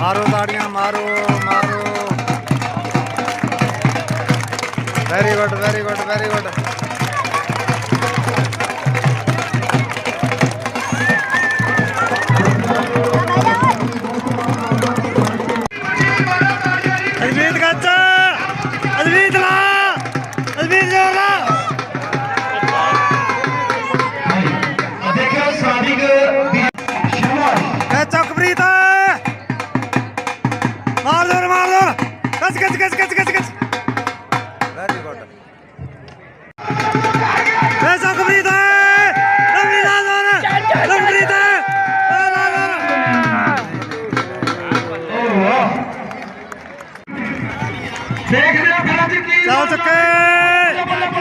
मारो ताड़ियाँ मारो मारो very good very good very good Ajmeet का अच्छा अजमीत लाल ਗੈਸ ਗੈਸ ਗੈਸ ਗੈਸ ਗੈਸ ਗੈਸ ਵੈਰੀ ਗੁੱਡ ਪੈਸਾ ਕਮਰੀ ਦਾ ਕਮਰੀ ਦਾ ਜ਼ੋਰ ਕਮਰੀ ਦਾ ਦੇਖਦੇ ਹੋ ਖੜਾ ਜੀ ਕੀ ਚੱਲ ਚੱਕੇ।